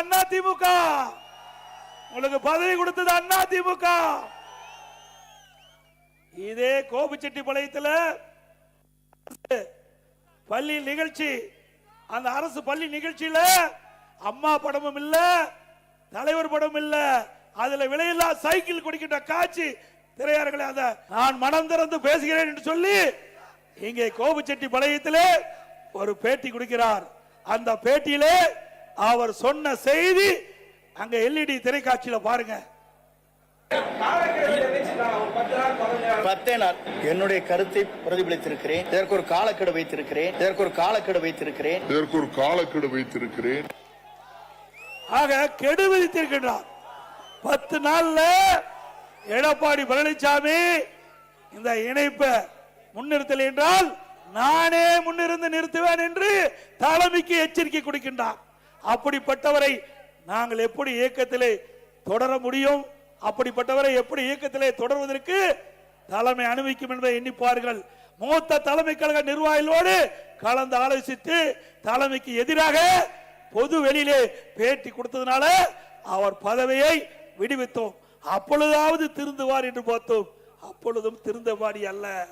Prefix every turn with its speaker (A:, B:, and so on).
A: அண்ணா திமுக. உங்களுக்கு பதவி கொடுத்தது அண்ணா திமுக. இதே கோபிச்செட்டிப்பாளையத்துல பள்ளி நிகழ்ச்சி அந்த அரசு பள்ளி நிகழ்ச்சியில அம்மா படமும் இல்ல தலைவர் படம் இல்ல. அதுல விலையில்லா சைக்கிள் குடிக்கின்ற காட்சி திரையார்களே அந்த நான் மனம் திறந்து பேசுகிறேன் என்று சொல்லி இங்கே கோபிச்செட்டி பாளையத்திலே ஒரு பேட்டி கொடுக்கிறார். அந்த பேட்டியிலே அவர் சொன்ன செய்தி அங்க எல்இடி திரைக்காட்சியில பாருங்க.
B: பத்தே நாள். என்னுடைய கருத்தை பிரதிபலித்திருக்கிறேன். இதற்கு ஒரு காலக்கெடு வைத்திருக்கிறேன். இதற்கு ஒரு காலக்கெடு வைத்திருக்கிறேன்.
C: இதற்கு ஒரு காலக்கெடு வைத்திருக்கிறேன்.
A: ஆக கெடு விதித்திருக்கின்றார். பத்து நாள்ல எடப்பாடி பழனிசாமி இந்த இணைப்பை முன்னிறுத்தல் என்றால் நானே முன்னிருந்து நிறுத்துவேன் என்று தலைமைக்கு எச்சரிக்கை கொடுக்கின்றார். அப்படிப்பட்டவரை நாங்கள் எப்படி இயக்கத்திலே தொடர முடியும்? அப்படிப்பட்டவரை எப்படி இயக்கத்திலே தொடர்வதற்கு தலைமை அனுமதிக்கும் என்பதை எண்ணிப்பார்கள் மூத்த தலைமை கழக நிர்வாகிகளோடு கலந்து ஆலோசித்து தலைமைக்கு எதிராக பொது வெளியிலே பேட்டி கொடுத்ததுனால அவர் பதவியை விடுவித்தோம். அப்பொழுதாவது திருந்துவார் என்று பார்த்தோம். அப்பொழுதும் திருந்தபாடி அல்ல.